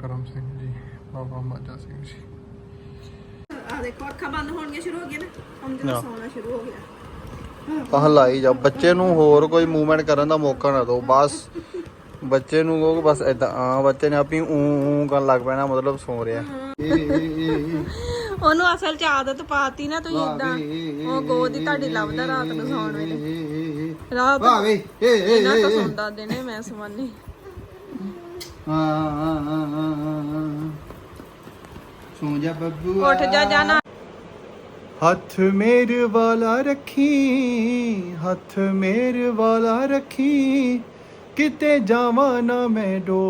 ਕਰਮ ਸਿੰਘ ਜੀ ਬਾਬਾ ਮਾਜਾ ਸਿੰਘ ਜੀ। ਆ ਦੇਖੋ ਅੱਖਾਂ ਬੰਦ ਹੋਣੀਆਂ ਸ਼ੁਰੂ ਹੋ ਗਈਆਂ ਨਾ? ਹੁਣ ਨਾ। ਜਦੋਂ ਸੌਣਾ ਸ਼ੁਰੂ ਹੋ ਗਿਆ। ਆਹ ਲਾਈ ਜਾ ਬੱਚੇ ਨੂੰ ਹੋਰ ਕੋਈ ਮੂਵਮੈਂਟ ਕਰਨ ਦਾ ਮੌਕਾ ਨਾ ਦਿਓ ਬਸ। ਬੱਚੇ ਨੂੰ ਕਹੋ ਕਿ ਬਸ ਇਦਾਂ ਆ ਬੱਚੇ ਨੇ ਆਪਣੀ ਊ ਊ ਕਰਨ ਲੱਗ ਪੈਣਾ ਮਤਲਬ ਸੌ ਰਿਹਾ। ਉਹਨੂੰ ਅਸਲ ਚ ਆਦਤ ਪਾਤੀ ਨਾ ਤੁਸੀਂ ਇਦਾਂ ਉਹ ਗੋਦ ਹੀ ਤੁਹਾਡੀ ਲੱਭਦਾ ਰਾਤ ਨੂੰ ਸੌਣ ਵੇਲੇ। ਰਾਤ ਭਾਵੇਂ ਏ ਏ ਇਹਨਾਂ ਤਾਂ ਸੌਂਦਾ ਦਿਨੇ ਮੈਂ ਸਵਾਨੀ ਸੌ ਜਾ ਬੱਬੂ ਉੱਠ ਜਾ ਜਾਣਾ ਹੱਥ ਮੇਰੇ ਵਾਲਾ ਰੱਖੀ ਹੱਥ ਮੇਰੇ ਵਾਲਾ ਰੱਖੀ ਕਿਤੇ ਜਾਵਾਂ ਨਾ ਮੈਂ ਡੋ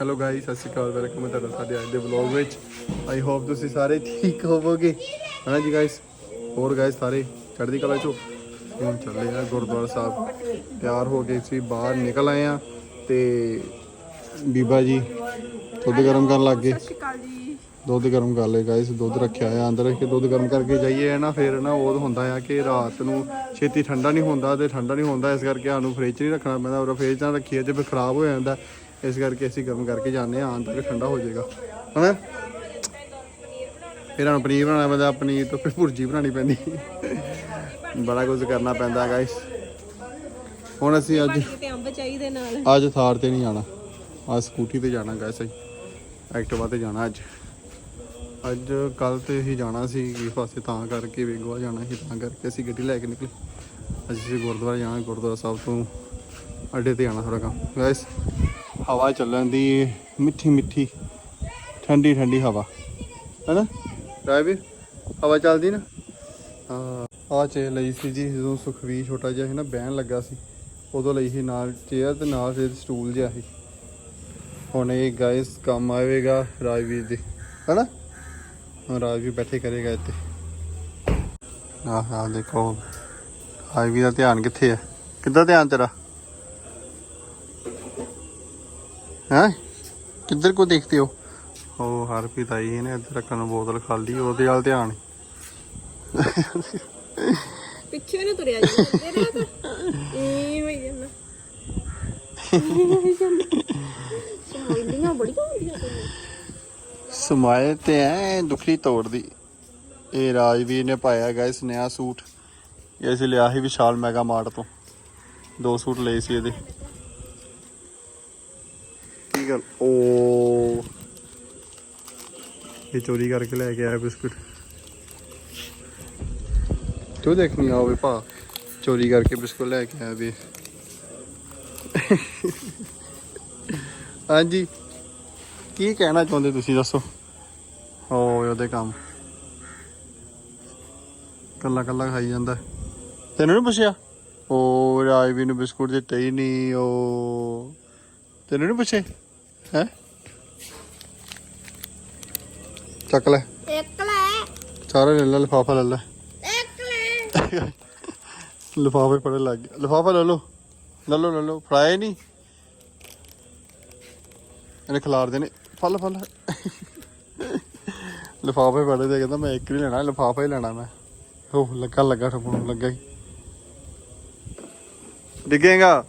ਹੈਲੋ ਗਾਇਸ ਸਤਿ ਸ਼੍ਰੀ ਅਕਾਲ ਵੈਲਕਮ ਹੈ ਤੁਹਾਡਾ ਸਾਡੇ ਅੱਜ ਦੇ ਵਲੌਗ ਵਿੱਚ। ਆਈ ਹੋਪ ਤੁਸੀਂ ਸਾਰੇ ਠੀਕ ਹੋਵੋਗੇ। ਹਨਾ ਜੀ ਗਾਇਸ ਹੋਰ ਗਾਇਸ ਸਾਰੇ ਚੜ੍ਹਦੀ ਕਲਾ ਚੋਂ? ਹੁਣ ਚੱਲੇ ਆ ਗੁਰਦੁਆਰਾ ਸਾਹਿਬ। ਤਿਆਰ ਹੋ ਗਏ ਸੀ ਬਾਹਰ ਨਿਕਲ ਆਏ ਆ ਤੇ ਬੀਬਾ ਜੀ ਦੁੱਧ ਗਰਮ ਕਰਨ ਲੱਗ ਗਏ। ਜੀ। ਦੁੱਧ ਗਰਮ ਕਰ ਲਏ ਗਾਇਸ ਦੁੱਧ ਰੱਖਿਆ ਆ ਅੰਦਰ। ਰੱਖ ਕੇ ਦੁੱਧ ਗਰਮ ਕਰਕੇ ਜਾਈਏ ਨਾ ਫਿਰ ਨਾ ਉਹ ਹੁੰਦਾ ਆ ਕਿ ਰਾਤ ਨੂੰ ਛੇਤੀ ਠੰਡਾ ਨਹੀਂ ਹੁੰਦਾ ਤੇ ਠੰਡਾ ਨਹੀਂ ਹੁੰਦਾ ਇਸ ਕਰਕੇ ਸਾਨੂੰ ਫ੍ਰਿਜ 'ਚ ਨਹੀਂ ਰੱਖਣਾ ਪੈਂਦਾ। ਉਹ ਫ੍ਰਿਜ 'ਚ ਨਾ ਰੱਖੀਏ ਤੇ ਫਿਰ ਖਰਾਬ ਹੋ ਜਾਂਦਾ। ਇਸ ਕਰਕੇ ਅਸੀਂ ਗਰਮ ਕਰਕੇ ਜਾਂਦੇ ਆ ਤੱਕ ਠੰਡਾ ਹੋ ਜਾਏਗਾ। ਹਨਾ? ਫਿਰ ਸਾਨੂੰ ਪਨੀਰ ਬਣਾਉਣਾ ਪੈਂਦਾ ਪਨੀਰ ਤੋਂ ਫਿਰ ਭੁਰਜੀ ਬਣਾਉਣੀ ਪੈਂਦੀ। ਬੜਾ ਕੁਝ ਕਰਨਾ ਪੈਂਦਾ ਗਾਇਸ ਹੁਣ ਅਸੀਂ ਅੱਜ ਤੇ ਅੰਬ ਚਾਹੀਦੇ ਨਾਲ। ਅੱਜ ਥਾਰ ਤੇ ਨਹੀਂ ਜਾਣਾ। ਅੱਜ ਸਕੂਟੀ ਤੇ ਜਾਣਾ ਗਾਇਸ ਅਸੀਂ। ਐਕਟਿਵਾ ਤੇ ਜਾਣਾ ਅੱਜ। ਅੱਜ ਕੱਲ ਤੇ ਹੀ ਜਾਣਾ ਸੀ ਇਸ ਪਾਸੇ ਤਾਂ ਕਰਕੇ ਵੇਗਵਾ ਜਾਣਾ ਸੀ ਤਾਂ ਕਰਕੇ ਅਸੀਂ ਗੱਡੀ ਲੈ ਕੇ ਨਿਕਲੇ। ਅੱਜ ਅਸੀਂ ਗੁਰਦੁਆਰਾ ਜਾਣਾ ਗੁਰਦੁਆਰਾ ਸਾਹਿਬ ਤੋਂ ਅੱਡੇ ਤੇ ਜਾਣਾ ਥੋੜਾ ਕੰਮ। ਗਾਇਸ ਹਵਾ ਚੱਲਣ ਦੀ ਮਿੱਠੀ ਮਿੱਠੀ ਠੰਡੀ ਠੰਡੀ ਹਵਾ ਹੈਨਾ ਰਾਇਵੀਰ ਹਵਾ ਚੱਲਦੀ ਨਾ? ਹਾਂ ਆ ਚੇਅਰ ਲਈ ਸੀ ਜੀ, ਜਦੋਂ ਸੁਖਵੀਰ ਛੋਟਾ ਜਿਹਾ ਸੀ ਨਾ, ਬਹਿਣ ਲੱਗਾ ਸੀ। ਉਦੋਂ ਲਈ ਸੀ ਨਾਲ ਚੇਅਰ ਤੇ ਨਾਲ ਫਿਰ ਸਟੂਲ ਜਿਹਾ ਸੀ। ਹੁਣ ਇਹ ਗਾਇਸ ਕੰਮ ਆਵੇਗਾ ਰਾਜਵੀਰ ਦੇ। ਹੈਨਾ? ਹੁਣ ਰਾਜਵੀਰ ਬੈਠੇ ਕਰੇਗਾ ਇੱਥੇ। ਆਹ ਆਹ ਦੇਖੋ। ਰਾਜਵੀਰ ਦਾ ਧਿਆਨ ਕਿੱਥੇ ਆ? ਕਿੱਦਾਂ ਧਿਆਨ ਤੇਰਾ? ਹੈ? ਕਿੱਧਰ ਕੋ ਦੇਖਦੇ ਹੋ? ਉਹ ਹਰਪ੍ਰੀਤ ਆਈ ਨੇ ਇੱਧਰ ਰੱਖਣ ਨੂੰ ਬੋਤਲ ਖਾਲੀ ਉਹਦੇ ਵੱਲ ਧਿਆਨ ਪਿੱਛੇ ਨੂੰ ਤੁਰਿਆ ਜੀ ਤੇਰੇ ਤਾਂ। ਇਹ ਹੋਈ ਜਾਂਦਾ। ਸਮਾਈਲੀਆਂ ਬੜੀਆਂ ਹੁੰਦੀਆਂ ਤੈਨੂੰ ਸਮਾਇਲ ਤੇ ਐ ਦੁਖੀ ਤੋੜਦੀ ਇਹ ਰਾਜਵੀਰ ਨੇ ਪਾਇਆ ਗਾਇਸ ਨया ਸੂਟ। ਇਹ ਅਸੀਂ ਲਿਆ ਸੀ ਵਿਸ਼ਾਲ ਮੈਗਾ ਮਾਰਟ ਤੋਂ। ਦੋ ਸੂਟ ਲਏ ਸੀ ਇਹਦੇ। ਕੀ ਗੱਲ? ਓ ਇਹ ਚੋਰੀ ਕਰਕੇ ਲੈ ਕੇ ਆਇਆ ਬਿਸਕੁਟ। ਤੂੰ ਦੇਖਣੀ ਆਵੇ ਭਾ, ਚੋਰੀ ਕਰਕੇ ਬਿਸਕੁਟ ਲੈ ਕੇ ਆਇਆ ਵੀ। ਹਾਂਜੀ, ਕੀ ਕਹਿਣਾ ਚਾਹੁੰਦੇ ਤੁਸੀਂ ਦੱਸੋ? ਹੋ ਉਹਦੇ ਕੰਮ। ਕੱਲਾ ਕੱਲਾ ਖਾਈ ਜਾਂਦਾ। ਤੈਨੂੰ ਨਹੀਂ ਪੁੱਛਿਆ? ਉਹ ਰਾਜਵੀਰ ਨੂੰ ਬਿਸਕੁਟ ਦਿੱਤੇ ਹੀ ਨਹੀਂ ਉਹ ਤੈਨੂੰ ਨਹੀਂ ਪੁੱਛੇ? ਹੈ? ਚੱਕ ਲੈ। ਇੱਕ ਲੈ। ਸਾਰਾ ਲੈ ਲੈ ਲਿਫਾਫਾ ਲੈ ਲੈ। ਇੱਕ ਲੈ। ਲਿਫਾਫੇ ਪੜੇ ਲੱਗ ਗਿਆ ਲਿਫਾਫਾ ਲੈ ਲਓ। ਲੈ ਲਓ ਲੈ ਲਓ। ਹੀ ਨਹੀਂ ਇਹਨੇ ਖਿਲਾਰ ਦੇਣੇ। ਫਲ ਫਲ ਲਿਫਾਫੇ ਪੜੇ ਤੇ ਕਹਿੰਦਾ ਮੈਂ ਇੱਕ ਹੀ ਲੈਣਾ ਲਿਫਾਫਾ ਹੀ ਲੈਣਾ ਮੈਂ। ਉਹ ਲੱਗਾ ਲੱਗਾ ਠਪਣ ਲੱਗਾ ਹੀ। ਡਿੱਗੇਗਾ?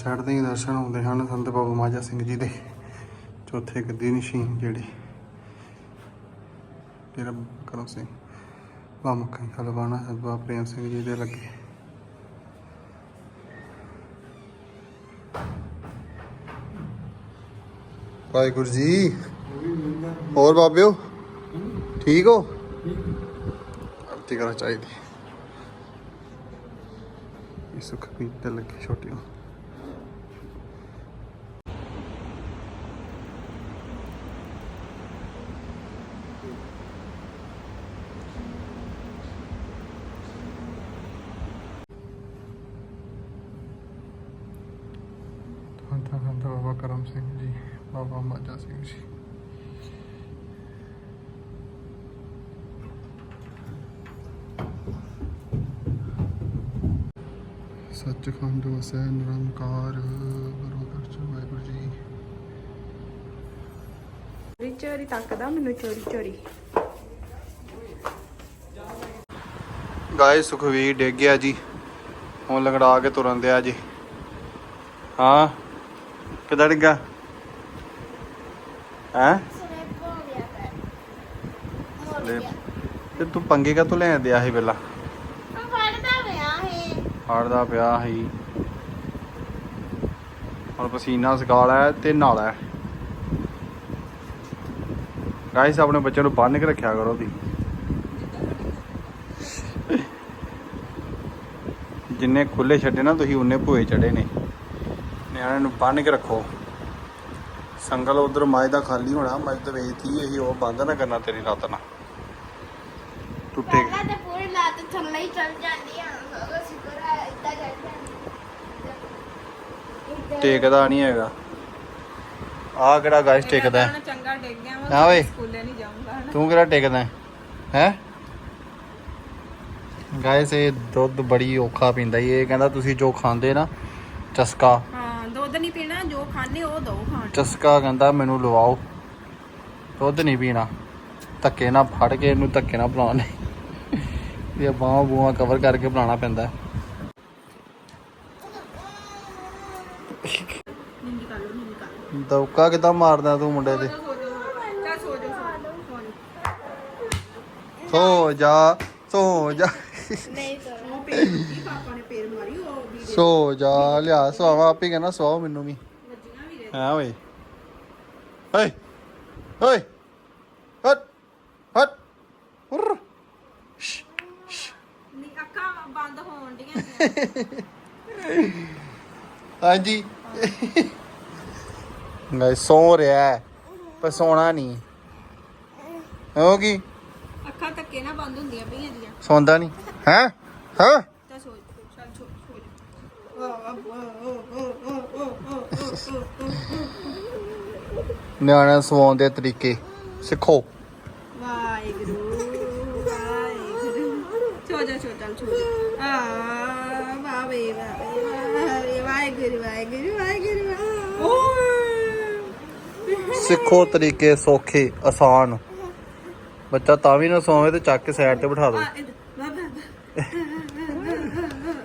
ਚੜ੍ਹਦੇ ਹੀ ਦਰਸ਼ਨ ਹੁੰਦੇ ਹਨ ਸੰਤ ਬਾਬਾ ਮਾਜਾ ਸਿੰਘ ਜੀ ਦੇ। ਚੌਥੇ ਗੱਦੀ ਨਿਸ਼ੀਨ ਜਿਹੜੀ। ਤੇਰਾ ਕਰਮ ਸਿੰਘ। ਬਾਬਾ ਖਲਵਾਣਾ ਬਾਬਾ ਪ੍ਰੇਮ ਸਿੰਘ ਜੀ ਦੇ ਲੱਗੇ। ਵਾਹਿਗੁਰੂ ਜੀ। ਹੋਰ ਬਾਬਿਓ? ਠੀਕ ਹੋ? ਆਰਤੀ ਕਰਨਾ ਚਾਹੀਦੀ। ਇਹ ਸੁਖ ਵੀ ਤੇ ਲੱਗੇ ਛੋਟੀਆਂ ਨੂੰ ਬਾਬਾ ਕਰਮ ਸਿੰਘ ਜੀ ਬਾਬਾ ਮਾਜਾ ਸਿੰਘ ਜੀ ਸੱਚਖੰਡ ਵਸੈ ਨਿਰੰਕਾਰ ਗੁਰੂ ਦਰਸ਼ਨ ਵਾਹਿਗੁਰੂ ਜੀ। ਚੋਰੀ ਚੋਰੀ ਤੱਕਦਾ ਮੈਨੂੰ ਚੋਰੀ ਚੋਰੀ। ਗਾਇ ਸੁਖਵੀਰ ਡਿੱਗ ਗਿਆ ਜੀ। ਹੁਣ ਲੰਗੜਾ ਕੇ ਤੁਰਨ ਦਿਆ ਜੀ। ਹਾਂ? ਕਿੱਦਾਂ ਡਿੱਗਾ? ਹੈ? ਤੇ ਤੂੰ ਪੰਗੇ ਕਾ ਲੈ ਦਿਆ ਸੀ ਪਹਿਲਾਂ? ਹੜਦਾ ਪਿਆ ਸੀ। ਹੁਣ ਪਸੀਨਾ ਸਕਾਲ ਹੈ ਤੇ ਨਾਲ ਹੈ ਗਾਇਸ ਆਪਣੇ ਬੱਚਿਆਂ ਨੂੰ ਬੰਨ ਕੇ ਰੱਖਿਆ ਕਰੋ ਦੀ ਜਿੰਨੇ ਖੁੱਲੇ ਛੱਡੇ ਨਾ, ਤੁਸੀਂ ਉਹਨੇ ਭੂਏ ਚੜੇ ਨੇ। ਨਿਆਣਿਆਂ ਨੂੰ ਬੰਨ ਕੇ ਰੱਖੋ। ਸੰਗਲ ਉਧਰ ਮਾਜ ਦਾ ਖਾਲੀ ਹੋਣਾ ਮਾਈ ਤਾਂ ਵੇਚਤੀ ਇਹੀ, ਉਹ ਬੰਦ ਨਾ ਕਰਨਾ ਤੇਰੀ ਰਾਤ ਨਾਲ ਟੁੱਟੇ ਤੇ ਪੂਰੀ ਲੱਤ ਥੱਲੇ ਹੀ ਚੱਲ ਜਾਂਦੀ ਆ ਉਹ ਸ਼ੁਕਰ ਹੈ ਇੱਦਾਂ ਚੱਲ ਜਾਂਦੀ ਇੱਦਾਂ- ਟੇਕਦਾ ਨਹੀਂ ਹੈਗਾ ਆ ਕਿਹੜਾ ਗਾਇਸ ਟੇਕਦਾ ਹੈ? ਚੰਗਾ ਡਿੱਗ ਗਿਆ ਹਾਂ ਓਏ। ਸਕੂਲੇ ਨਹੀਂ ਜਾਊਂਗਾ ਹਨਾ ਤੂੰ ਕਿਹੜਾ ਟੇਕਦਾ ਹੈ ਹੈਂ? ਗਾਇਸ ਇਹ ਦੁੱਧ ਬੜੀ ਔਖਾ ਪੀਂਦਾ ਈ ਇਹ ਕਹਿੰਦਾ ਤੁਸੀਂ ਜੋ ਖਾਂਦੇ ਨਾ ਚਸਕਾ ਹਾਂ ਦੁੱਧ ਨਹੀਂ ਪੀਣਾ ਜੋ ਖਾਣੇ ਉਹ ਦੋ ਖਾਣ ਚਸਕਾ ਕਹਿੰਦਾ ਮੈਨੂੰ ਲਵਾਓ ਦੁੱਧ ਨਹੀਂ ਪੀਣਾ ਧੱਕੇ ਨਾਲ ਫੜ ਕੇ ਇਹਨੂੰ ਧੱਕੇ ਨਾਲ ਪਿਲਾਉਣੇ ਇਹ ਬਾਹਾਂ ਬੂਹਾਂ ਕਵਰ ਕਰਕੇ ਪਿਲਾਉਣਾ ਪੈਂਦਾ ਹੈ। ਨਿੰਗੀ ਕਰ ਲੋ ਨਿੰਗੀ ਕਰ ਲੋ ਦੌਕਾ ਕਿਦਾਂ ਮਾਰਦਾ ਤੂੰ ਮੁੰਡੇ ਤੇ ਸੋ ਜਾ ਸੋ ਜਾ। ਸੋ ਜਾ ਸੋ ਜਾ ਸੋ ਜਾ ਨਹੀਂ ਸਰ ਉਹ ਪੇਰ ਕੀ ਪਾਪਾ ਨੇ ਪੇਰ ਮਾਰੀ ਉਹ ਵੀ ਸੋ ਜਾ ਲਿਆ ਸਵਾਵਾ ਆਪੇ ਕਹਿੰਦਾ ਸਵਾਓ ਮੈਨੂੰ ਵੀ। ਹਾਂ ਓਏ। ਓਏ ਓਏ ਹਟ ਹਟ। ਸ਼। ਨਹੀਂ ਅੱਖਾਂ ਬੰਦ ਹੋਣ ਡੀਆਂ। ਹਾਂਜੀ। ਗਾਇ ਸੌ ਰਿਹਾ ਹੈ, ਪਰ ਸੋਣਾ ਨਹੀਂ। ਹੋ ਕੀ ਅੱਖਾਂ ਧੱਕੇ ਨਾਲ ਬੰਦ ਹੁੰਦੀਆਂ ਪਈਆਂ ਦੀਆਂ ਸੌਂਦਾ ਨਹੀਂ। ਹੈ? ਹਾਂ? ਤਾਂ ਸੋ ਚੱਲ ਸੋ ਸੋ ਨਿਆਣਿਆਂ ਸਵਾਉਣ ਦੇ ਤਰੀਕੇ ਸਿੱਖੋ। ਵਾਹਿਗੁਰੂ ਵਾਹਿਗੁਰੂ। ਸੋ ਜਾ ਸੋ ਚੱਲ ਸੋ ਜਾ। ਆ ਵਾਹਿਗੁਰੂ ਵਾਹਿਗੁਰੂ ਵਾਹਿਗੁਰੂ। ਓਏ ਸਿੱਖੋ ਤਰੀਕੇ ਸੌਖੇ ਆਸਾਨ। ਬੱਚਾ ਤਾਂ ਵੀ ਨਾ ਸੌਵੇ ਤੇ ਚੱਕ ਕੇ ਸਾਈਡ ਤੇ ਬਿਠਾ ਦਿਓ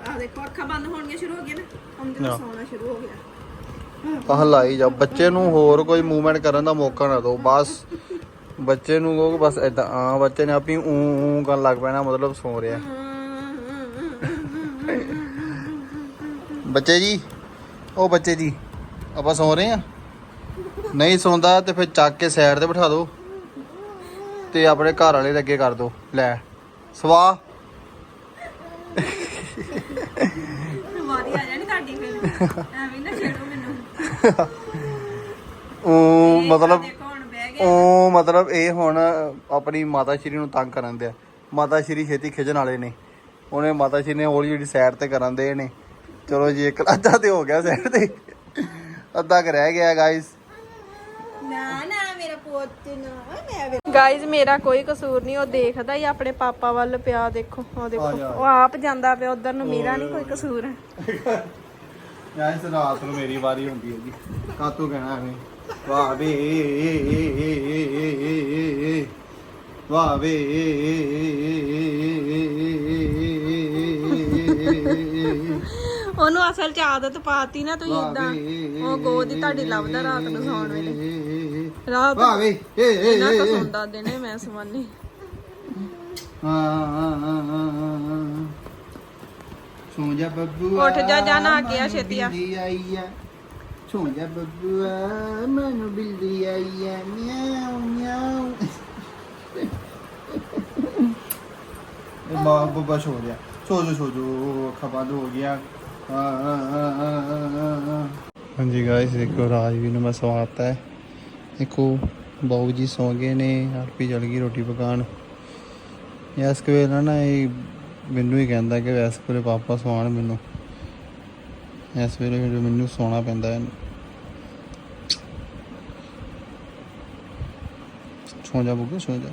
ਆ ਦੇਖੋ ਅੱਖਾਂ ਬੰਦ ਹੋਣੀਆਂ ਸ਼ੁਰੂ ਹੋ ਗਈਆਂ ਨਾ। ਹੁਣ ਨਾ। ਜਦੋਂ ਸੌਣਾ ਸ਼ੁਰੂ ਹੋ ਗਿਆ। ਆਹ ਲਾਈ ਜਾ ਬੱਚੇ ਨੂੰ ਹੋਰ ਕੋਈ ਮੂਵਮੈਂਟ ਕਰਨ ਦਾ ਮੌਕਾ ਨਾ ਦਿਓ ਬਸ। ਬੱਚੇ ਨੂੰ ਕਹੋ ਬਸ ਇਦਾਂ ਆ ਬੱਚੇ ਨੇ ਆਪੀ ਊ ਊ ਕਰਨ ਲੱਗ ਪੈਣਾ ਮਤਲਬ ਸੌ ਰਿਹਾ। ਬੱਚੇ ਜੀ ਉਹ ਬੱਚੇ ਜੀ ਆਪਾਂ ਸੌ ਰਹੇ ਆ ਨਹੀਂ ਸੌਂਦਾ ਤੇ ਫਿਰ ਚੱਕ ਕੇ ਸਾਈਡ ਤੇ ਬਿਠਾ ਦਿਓ ਤੇ ਆਪਣੇ ਘਰ ਵਾਲੇ ਦੇ ਅੱਗੇ ਕਰ ਦਿਓ ਲੈ ਸਵਾ। ਵਾਰੀ ਆ ਜਾਣੀ ਤੁਹਾਡੀ ਫਿਰ। ਐਵੇਂ ਨਾ ਛੇੜੋ ਮੈਨੂੰ। ਊ ਇਹ ਮਤਲਬ ਉਹ ਮਤਲਬ ਇਹ ਹੁਣ ਆਪਣੀ ਮਾਤਾ ਸ਼੍ਰੀ ਨੂੰ ਤੰਗ ਕਰਨ ਦਿਆ। ਮਾਤਾ ਸ਼੍ਰੀ ਛੇਤੀ ਖਿਜਣ ਵਾਲੇ ਨੇ। ਉਹਨੇ ਮਾਤਾ ਸ਼੍ਰੀ ਨੇ ਹੌਲੀ ਜਿਹੜੀ ਸਾਈਡ ਤੇ ਕਰਨ ਦੇ ਨੇ। ਚਲੋ ਜੀ ਇੱਕ ਅੱਧਾ ਤੇ ਹੋ ਗਿਆ ਸਾਈਡ ਤੇ। ਅੱਧਾ ਕੁ ਰਹਿ ਗਿਆ ਗਾਇਸ ਨਾ ਨਾ ਮੇਰਾ ਪੁੱਤ ਨਾ ਮੈਂ ਗਾਇਜ਼ ਮੇਰਾ ਕੋਈ ਕਸੂਰ ਨਹੀਂ ਉਹ ਦੇਖਦਾ ਹੀ ਆਪਣੇ ਪਾਪਾ ਵੱਲ ਪਿਆ ਦੇਖੋ ਉਹ ਦੇਖੋ। ਉਹ ਆਪ ਜਾਂਦਾ ਪਿਆ ਉਧਰ ਨੂੰ ਮੇਰਾ ਨਹੀਂ ਕੋਈ ਕਸੂਰ ਗਾਇਸ ਰਾਤ ਨੂੰ ਮੇਰੀ ਵਾਰੀ ਹੁੰਦੀ ਹੈ ਜੀ ਕਾਤੋਂ ਕਹਿਣਾ ਐਵੇਂ ਵਾਹ ਵੇ ਵਾਹ ਵੇ ਉਹਨੂੰ ਅਸਲ ਚ ਆਦਤ ਪਾਤੀ ਨਾ ਤੁਸੀਂ ਇਦਾਂ ਉਹ ਗੋਦ ਹੀ ਤੁਹਾਡੀ ਲੱਭਦਾ ਰਾਤ ਨੂੰ ਸੌਣ ਵੇਲੇ। ਰਾਤ ਵਾਹ ਵੇ ਇਹਨਾਂ ਤਾਂ ਸੌਂਦਾ ਦਿਨੇ ਮੈਂ ਸਵਾਨੀ ਸੋ ਜਾ ਬੱਬੂ ਉੱਠ ਜਾ, ਜਾ ਨਹਾ ਕੇ ਆ ਛੇਤੀ ਆ। ਸੋ ਜਾ ਬੱਬੂ ਮਨੂੰ ਬਿੱਲੀ ਆਈ ਆ ਮਿਆਉ ਮਿਆਉ। ਇਹ ਮਾਂ ਬੱਬਾ ਸੋ ਗਿਆ। ਸੋ ਜੋ ਸੋ ਜੋ ਅੱਖਾਂ ਬੰਦ ਹੋ ਗਿਆ हाँ जी गाइस देखो राजवीर ने मैं सवाता है देखो बाबू जी सो गए ने आरपी जल गई ਰੋਟੀ ਪਕਾਣ ਇਸ ਕਵੇਲਾ ਨਾ ਇਹ ਮੈਨੂੰ ਹੀ ਕਹਿੰਦਾ ਕਿ ਵੈਸ ਕੋਲੇ ਪਾਪਾ ਸਵਾਣ ਮੈਨੂੰ। ਇਸ ਵੇਲੇ ਫਿਰ ਮੈਨੂੰ ਸੌਣਾ ਪੈਂਦਾ ਹੈ। ਸੌ ਜਾ ਬੁੱਗੇ, ਸੌ ਜਾ।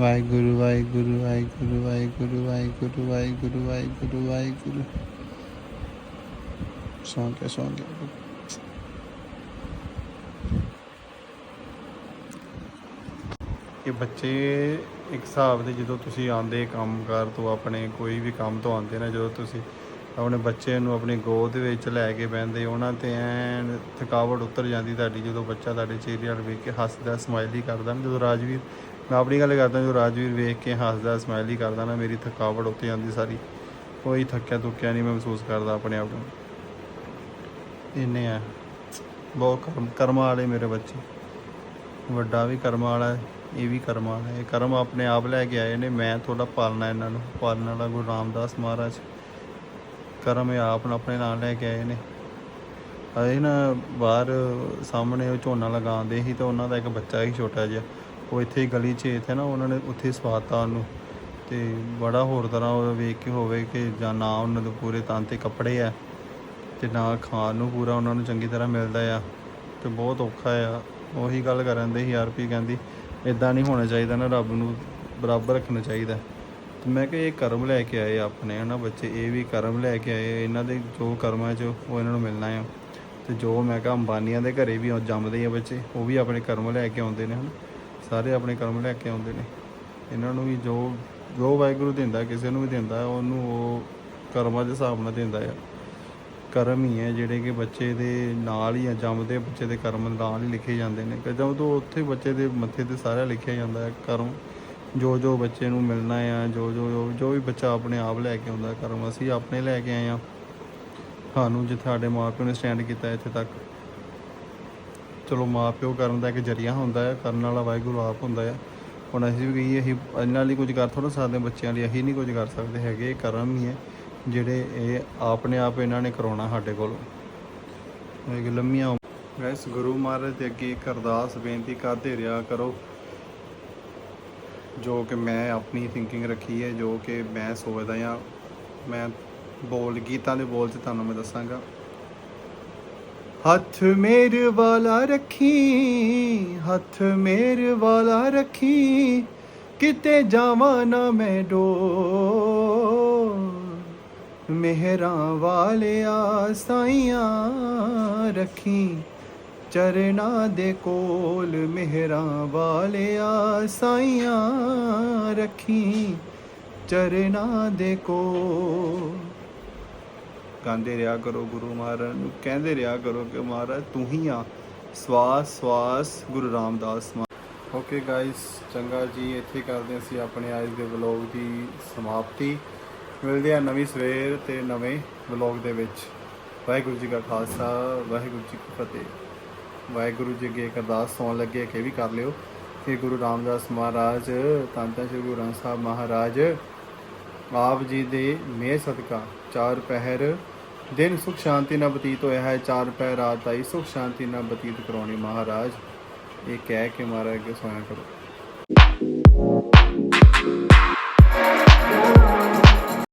ਵਾਹਿਗੁਰੂ ਵਾਹਿਗੁਰੂ ਵਾਹਿਗੁਰੂ ਵਾਹਿਗੁਰੂ ਵਾਹਿਗੁਰੂ ਵਾਹਿਗੁਰੂ ਵਾਹਿਗੁਰੂ ਵਾਹਿਗੁਰੂ। ਸੌਂ ਗਿਆ ਸੌਂ ਗਿਆ ਇਹ ਬੱਚੇ ਇੱਕ ਹਿਸਾਬ ਦੇ ਜਦੋਂ ਤੁਸੀਂ ਆਂਦੇ ਕੰਮਕਾਰ ਤੋਂ ਆਪਣੇ ਕੋਈ ਵੀ ਕੰਮ ਤੋਂ ਆਂਦੇ ਨਾ, ਜਦੋਂ ਤੁਸੀਂ ਆਪਣੇ ਬੱਚੇ ਨੂੰ ਆਪਣੀ ਗੋਦ ਵਿੱਚ ਲੈ ਕੇ ਬਹਿੰਦੇ, ਉਹਨਾਂ ਤੇ ਐਨ ਥਕਾਵਟ ਉਤਰ ਜਾਂਦੀ ਤੁਹਾਡੀ, ਜਦੋਂ ਬੱਚਾ ਤੁਹਾਡੇ ਚਿਹਰੇ ਵੱਲ ਵੇਖ ਕੇ ਹੱਸਦਾ ਸਮਾਈਲੀ ਕਰਦਾ ਨਾ, ਜਦੋਂ ਰਾਜਵੀਰ, ਮੈਂ ਆਪਣੀ ਗੱਲ ਕਰਦਾ, ਜਦੋਂ ਰਾਜਵੀਰ ਵੇਖ ਕੇ ਹੱਸਦਾ ਸਮਾਈਲੀ ਕਰਦਾ ਨਾ, ਮੇਰੀ ਥਕਾਵਟ ਉੱਤੇ ਜਾਂਦੀ ਸਾਰੀ। ਕੋਈ ਥੱਕਿਆ ਤੁੱਕਿਆ ਨਹੀਂ ਮੈਂ ਮਹਿਸੂਸ ਕਰਦਾ ਆਪਣੇ ਆਪ ਨੂੰ। ਇੰਨੇ ਆ। ਬਹੁਤ ਕਰਮ ਕਰਮ ਵਾਲੇ ਮੇਰੇ ਬੱਚੇ। ਵੱਡਾ ਵੀ ਕਰਮਾਂ ਵਾਲਾ ਹੈ, ਇਹ ਵੀ ਕਰਮ ਵਾਲਾ ਹੈ। ਇਹ ਕਰਮ ਆਪਣੇ ਆਪ ਲੈ ਕੇ ਆਏ ਨੇ, ਮੈਂ ਥੋੜਾ ਪਾਲਣਾ ਇਹਨਾਂ ਨੂੰ। ਪਾਲਣ ਵਾਲਾ ਗੁਰੂ ਰਾਮਦਾਸ ਮਹਾਰਾਜ। ਕਰਮ ਇਹ ਆਪ ਆਪਣੇ ਨਾਲ ਲੈ ਕੇ ਆਏ ਨੇ। ਆਏ ਨਾ ਬਾਹਰ ਸਾਹਮਣੇ ਉਹ ਝੋਨਾ ਲਗਾਉਂਦੇ ਸੀ ਤੇ ਉਹਨਾਂ ਦਾ ਇੱਕ ਬੱਚਾ ਹੀ ਛੋਟਾ ਜਿਹਾ। ਉਹ ਇੱਥੇ ਹੀ ਗਲੀ 'ਚ ਇੱਥੇ ਨਾ ਉਹਨਾਂ ਨੇ ਉੱਥੇ ਸਵਾਤਾ ਉਹਨੂੰ। ਤੇ ਬੜਾ ਹੋਰ ਤਰ੍ਹਾਂ ਉਹ ਵੇਖ ਕੇ ਹੋਵੇ ਕਿ ਜਾਂ ਨਾ ਉਹਨਾਂ ਦੇ ਪੂਰੇ ਤਨ ਤੇ ਕੱਪੜੇ ਆ। ਤੇ ਨਾ ਖਾਣ ਨੂੰ ਪੂਰਾ ਉਹਨਾਂ ਨੂੰ ਚੰਗੀ ਤਰ੍ਹਾਂ ਮਿਲਦਾ ਆ ਤੇ ਬਹੁਤ ਔਖਾ ਆ। ਉਹੀ ਗੱਲ ਕਰਨ ਦੇ ਸੀ ਆਰਪੀ ਕਹਿੰਦੀ ਇਦਾਂ ਨਹੀਂ ਹੋਣਾ ਚਾਹੀਦਾ ਨਾ, ਰੱਬ ਨੂੰ ਬਰਾਬਰ ਰੱਖਣਾ ਚਾਹੀਦਾ। ਤੇ ਮੈਂ ਕਿਹਾ ਇਹ ਕਰਮ ਲੈ ਕੇ ਆਏ ਆਪਣੇ, ਹਨਾ ਬੱਚੇ, ਇਹ ਵੀ ਕਰਮ ਲੈ ਕੇ ਆਏ ਇਹਨਾਂ ਦੇ ਜੋ ਕਰਮਾਂ 'ਚ ਉਹ ਇਹਨਾਂ ਨੂੰ ਮਿਲਣਾ ਆ। ਤੇ ਜੋ ਮੈਂ ਕਿਹਾ ਅੰਬਾਨੀਆਂ ਦੇ ਘਰੇ ਵੀ ਜੰਮਦੇ ਆ ਬੱਚੇ, ਉਹ ਵੀ ਆਪਣੇ ਕਰਮ ਲੈ ਕੇ ਆਉਂਦੇ ਨੇ, ਹਨ। ਸਾਰੇ ਆਪਣੇ ਕਰਮ ਲੈ ਕੇ ਆਉਂਦੇ ਨੇ। ਇਹਨਾਂ ਨੂੰ ਵੀ ਜੋ ਜੋ ਵਾਹਿਗੁਰੂ ਦਿੰਦਾ, ਕਿਸੇ ਨੂੰ ਵੀ ਦਿੰਦਾ, ਉਹਨੂੰ ਉਹ ਕਰਮਾਂ ਦੇ ਹਿਸਾਬ ਨਾਲ ਦਿੰਦਾ ਆ। ਕਰਮ ਹੀ ਹੈ, ਜਿਹੜੇ ਕਿ ਬੱਚੇ ਦੇ ਨਾਲ ਹੀ ਆ ਜੰਮਦੇ ਬੱਚੇ ਦੇ ਕਰਮ ਨਾਲ ਹੀ ਲਿਖੇ ਜਾਂਦੇ ਨੇ। ਕਿ ਜਦੋਂ ਤੋਂ ਉੱਥੇ ਬੱਚੇ ਦੇ ਮੱਥੇ ਤੇ ਸਾਰਾ ਲਿਖਿਆ ਜਾਂਦਾ ਹੈ, ਕਰਮ, ਜੋ ਜੋ ਬੱਚੇ ਨੂੰ ਮਿਲਣਾ ਆ, ਜੋ ਜੋ, ਜੋ- ਵੀ ਬੱਚਾ ਆਪਣੇ ਆਪ ਲੈ ਕੇ ਆਉਂਦਾ ਕਰਮ, ਅਸੀਂ ਆਪਣੇ ਲੈ ਕੇ ਆਏ ਆ ਸਾਨੂੰ ਜਿੱਥੇ ਸਾਡੇ ਮਾਪਿਓ ਨੇ ਸਟੈਂਡ ਕੀਤਾ ਇੱਥੇ ਤੱਕ। ਚਲੋ, ਮਾਪਿਓ ਕਰਨ ਦਾ ਇੱਕ ਜਰੀਆ ਹੁੰਦਾ ਹੈ, ਕਰਨ ਵਾਲਾ ਵਾਹਿਗੁਰੂ ਆਪ ਹੁੰਦਾ ਹੈ। ਹੁਣ ਅਸੀਂ ਵੀ ਕਹੀਏ, ਅਸੀਂ ਇਹਨਾਂ ਲਈ ਕੁਝ ਕਰ ਥੋੜਾ ਸਕਦੇ ਬੱਚਿਆਂ ਲਈ ਅਸੀਂ ਨਹੀਂ ਕੁਝ ਕਰ ਸਕਦੇ ਹੈਗੇ ਕਰਮ ਹੀ ਹੈ। ਜਿਹੜੇ ਇਹ ਆਪਣੇ ਆਪ ਇਹਨਾਂ ਨੇ ਕਰਾਉਣਾ ਸਾਡੇ ਕੋਲ। ਇੱਕ ਲੰਮੀਆਂ ਗੈਸ ਗੁਰੂ ਮਹਾਰਾਜ ਦੇ ਅੱਗੇ ਇੱਕ ਅਰਦਾਸ ਬੇਨਤੀ ਕਰਦੇ ਰਿਹਾ ਕਰੋ। ਜੋ ਕਿ ਮੈਂ ਆਪਣੀ ਥਿੰਕਿੰਗ ਰੱਖੀ ਹੈ, ਜੋ ਕਿ ਮੈਂ ਸੋਚਦਾ ਹਾਂ। ਮੈਂ ਬੋਲ, ਗੀਤਾਂ ਦੇ ਬੋਲ ਚ ਤੁਹਾਨੂੰ ਮੈਂ ਦੱਸਾਂਗਾ। ਹੱਥ ਮੇਰੇ ਵਾਲਾ ਰੱਖੀ, ਹੱਥ ਮੇਰੇ ਵਾਲਾ ਰੱਖੀ। ਕਿਤੇ ਜਾਵਾਂ ਨਾ ਮੈਂ ਡੋ ਮਿਹਰਾਂ ਵਾਲਿਆ ਸਾਈਆਂ ਰੱਖੀ। ਚਰਨਾਂ ਦੇ ਕੋਲ ਮਿਹਰਾਂ ਵਾਲਿਆ ਸਾਈਆਂ ਰੱਖੀ। ਚਰਨਾਂ ਦੇ ਕੋਲ ਗਾਉਂਦੇ ਰਿਹਾ ਕਰੋ ਗੁਰੂ ਮਹਾਰਾਜ ਨੂੰ, ਕਹਿੰਦੇ ਰਿਹਾ ਕਰੋ ਕਿ ਮਹਾਰਾਜ ਤੂੰ ਹੀ ਆ। ਸਵਾਸ ਸਵਾਸ, ਗੁਰੂ ਰਾਮਦਾਸ ਓਕੇ ਗਾਇਸ ਚੰਗਾ ਜੀ, ਇੱਥੇ ਕਰਦੇ ਹਾਂ ਅਸੀਂ ਆਪਣੇ ਅੱਜ ਦੇ ਵਲੌਗ ਦੀ ਸਮਾਪਤੀ। ਮਿਲਦੇ ਆ ਨਵੀਂ ਸਵੇਰ ਤੇ ਨਵੇਂ ਵਲੌਗ ਦੇ ਵਿੱਚ। ਵਾਹਿਗੁਰੂ ਜੀ ਕਾ ਖਾਲਸਾ, ਵਾਹਿਗੁਰੂ ਜੀ ਕੀ ਫਤਿਹ। ਵਾਹਿਗੁਰੂ ਜੀ ਅੱਗੇ ਇੱਕ ਅਰਦਾਸ ਸੌਣ ਲੱਗੇ ਕਿ ਵੀ ਕਰ ਲਿਓ ਕਿ ਗੁਰੂ ਰਾਮਦਾਸ ਮਹਾਰਾਜ, ਧੰਨ ਧੰਨ ਸ੍ਰੀ ਗੁਰੂ ਗ੍ਰੰਥ ਸਾਹਿਬ ਮਹਾਰਾਜ, ਆਪ ਜੀ ਦੇ ਮੇਹ ਸਦਕਾ, ਚਾਰ ਪਹਿਰ, ਦਿਨ ਸੁਖ ਸ਼ਾਂਤੀ ਨਾਲ ਬਤੀਤ ਹੋਇਆ ਹੈ, ਚਾਰ ਪਹਿਰ ਰਾਤ ਆਈ, ਸੁਖ ਸ਼ਾਂਤੀ ਨਾਲ ਬਤੀਤ ਕਰਾਉਣੀ ਮਹਾਰਾਜ। ਇਹ ਕਹਿ ਕੇ ਮਹਾਰਾਜ ਅੱਗੇ ਸੋਇਆ ਕਰੋ।